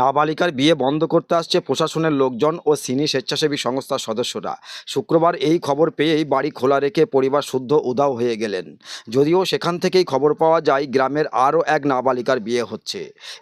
নাবালিকার বিয়ে বন্ধ করতে আসছে প্রশাসনের লোকজন ও সিনি স্বেচ্ছাসেবী সংস্থার সদস্যরা। শুক্রবার এই খবর পেয়েই বাড়ি খোলা রেখে পরিবার শুদ্ধ উদাও হয়ে গেলেন। যদিও সেখান থেকেই খবর পাওয়া যায় গ্রামের আরও এক নাবালিকার বিয়ে হচ্ছে।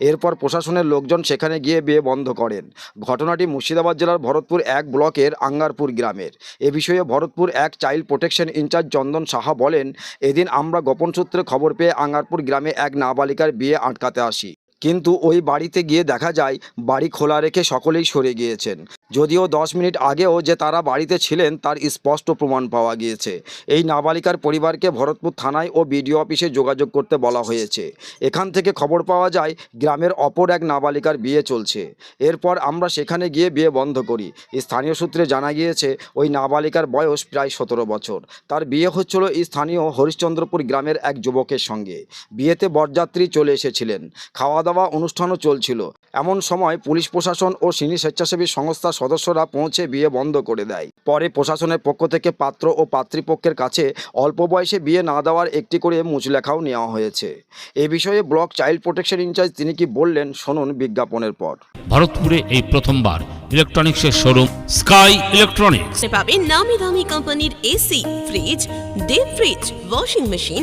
এরপর প্রশাসনের লোকজন সেখানে গিয়ে বিয়ে বন্ধ করেন। ঘটনাটি মুর্শিদাবাদ জেলার ভরতপুর এক ব্লকের আঙ্গারপুর গ্রামের। এ বিষয়ে ভরতপুর এক child protection in-charge Chandan Saha বলেন, এদিন আমরা গোপন সূত্রে খবর পেয়ে আঙ্গারপুর গ্রামে এক নাবালিকার বিয়ে আটকাতে আসি। কিন্তু ওই বাড়িতে গিয়ে দেখা যায় বাড়ি খোলা রেখে সকলেই সরে গিয়েছেন। যদিও দশ মিনিট আগেও যে তারা বাড়িতে ছিলেন, তার স্পষ্ট প্রমাণ পাওয়া গিয়েছে। এই নাবালিকার পরিবারকে ভরতপুর থানায় ও বিডিও অফিসে যোগাযোগ করতে বলা হয়েছে। এখান থেকে খবর পাওয়া যায়, গ্রামের অপর এক নাবালিকার বিয়ে চলছে। এরপর আমরা সেখানে গিয়ে বিয়ে বন্ধ করি। স্থানীয় সূত্রে জানা গিয়েছে, ওই নাবালিকার বয়স প্রায় সতেরো বছর। তার বিয়ে হচ্ছিল স্থানীয় হরিশ্চন্দ্রপুর গ্রামের এক যুবকের সঙ্গে। বিয়েতে বরযাত্রী চলে এসেছিলেন। খাওয়া দাওয়া অনুষ্ঠানও চলছিল। এমন সময় পুলিশ প্রশাসন ও সিনি স্বেচ্ছাসেবী সংস্থার সদস্যরা পৌঁছে বিয়ে বন্ধ করে দেয়। পরে প্রশাসনের পক্ষ থেকে পাত্র ও পাত্রীপক্ষের কাছে অল্প বয়সে বিয়ে না দেওয়ার একটি করে মুচলেখাও নেওয়া হয়েছে। এ বিষয়ে ব্লক চাইল্ড প্রোটেকশন ইনচার্জ তিনি কি বললেন শুনুন বিজ্ঞাপনের পর। ভারতপুরে এই প্রথমবার ইলেকট্রনিক্সের শোরুম স্কাই ইলেকট্রনিক্স। নামি দামি কোম্পানির AC fridge deep fridge washing machine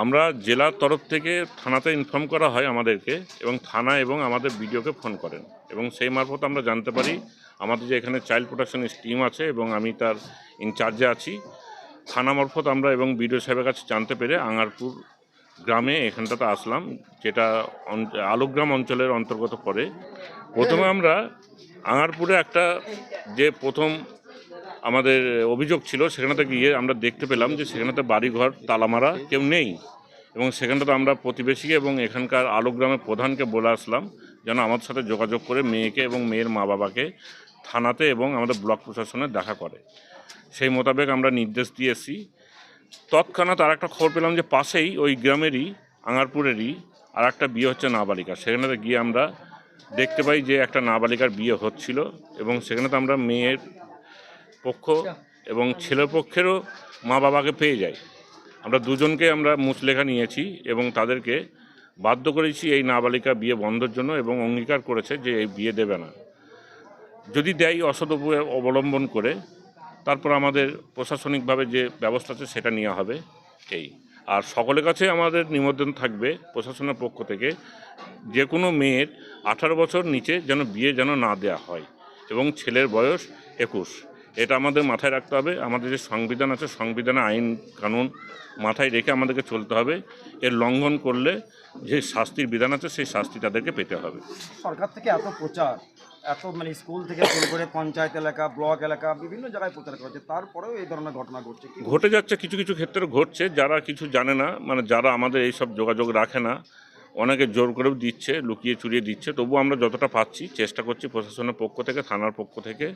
আমরা জেলার তরফ থেকে থানাতে ইনফর্ম করা হয় আমাদেরকে এবং থানা এবং আমাদের বিডিওকে ফোন করেন এবং সেই মারফত আমরা জানতে পারি আমাদের যে এখানে চাইল্ড প্রোটেকশন টিম আছে এবং আমি তার ইনচার্জে আছি। থানা মারফত আমরা এবং বিডিও সাহেবের কাছে জানতে পেরে আঙারপুর গ্রামে এখানটাতে আসলাম যেটা আলোগ্রাম অঞ্চলের অন্তর্গত পড়ে। প্রথমে আমরা আঙারপুরে একটা যে প্রথম আমাদের অভিযোগ ছিল সেখানেতে গিয়ে আমরা দেখতে পেলাম যে সেখানেতে বাড়িঘর, তালামারা কেউ নেই। এবং সেখানটাতে আমরা প্রতিবেশীকে এবং এখানকার আলোগ্রামের প্রধানকে বলে আসলাম যেন আমাদের সাথে যোগাযোগ করে মেয়েকে এবং মেয়ের মা বাবাকে থানাতে এবং আমাদের ব্লক প্রশাসনে দেখা করে। সেই মোতাবেক আমরা নির্দেশ দিয়েছি। তৎক্ষণাৎ আর একটা খবর পেলাম যে পাশেই ওই গ্রামেরই, আঙারপুরেরই আর একটা বিয়ে হচ্ছে নাবালিকা। সেখানে গিয়ে আমরা দেখতে পাই যে একটা নাবালিকার বিয়ে হচ্ছিল এবং সেখানে তো আমরা মেয়ের পক্ষ এবং ছেলের পক্ষেরও মা বাবাকে পেয়ে যায়। আমরা দুজনকে আমরা মুচলেখা নিয়েছি এবং তাদেরকে বাধ্য করেছি এই নাবালিকা বিয়ে বন্ধের জন্য এবং অঙ্গীকার করেছে যে এই বিয়ে দেবে না। যদি দেয় উপায় অবলম্বন করে তারপর আমাদের প্রশাসনিকভাবে যে ব্যবস্থা আছে সেটা নেওয়া হবে এই। আর সকলের কাছে আমাদের নিমন্ত্রণ থাকবে প্রশাসনের পক্ষ থেকে যে কোনো মেয়ের আঠারো বছর নিচে যেন বিয়ে যেন না দেয়া হয় এবং ছেলের বয়স একুশ। এটা আমাদের মাথায় রাখতে হবে। আমাদের যে সংবিধান আছে সংবিধানে আইন কানুন মাথায় রেখে আমাদেরকে চলতে হবে। এর লঙ্ঘন করলে যে শাস্তির বিধান আছে সেই শাস্তি তাদেরকে পেতে হবে। সরকার থেকে এত প্রচার এত মানে স্কুল থেকে শুরু করে পঞ্চায়েত এলাকা ব্লক এলাকা বিভিন্ন জায়গায় প্রচার করা হচ্ছে তারপরেও এই ধরনের ঘটনা ঘটছে ঘটে যাচ্ছে কিছু কিছু ক্ষেত্রে ঘটছে যারা কিছু জানে না মানে যারা আমাদের এই সব যোগাযোগ রাখে না অনেকে জোর করেও দিচ্ছে লুকিয়ে চুরিয়ে দিচ্ছে। তবু আমরা যতটা পাচ্ছি চেষ্টা করছি প্রশাসনের পক্ষ থেকে থানার পক্ষ থেকে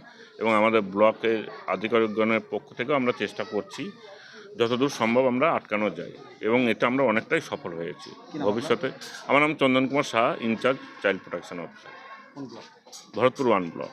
এবং আমাদের ব্লকের আধিকারিকগণের পক্ষ থেকেও আমরা চেষ্টা করছি যতদূর সম্ভব আমরা আটকানো যাই এবং এটা আমরা অনেকটাই সফল হয়েছি। ভবিষ্যতে আমার নাম Chandan Kumar Shah in-charge child protection officer. Bharatpur one block.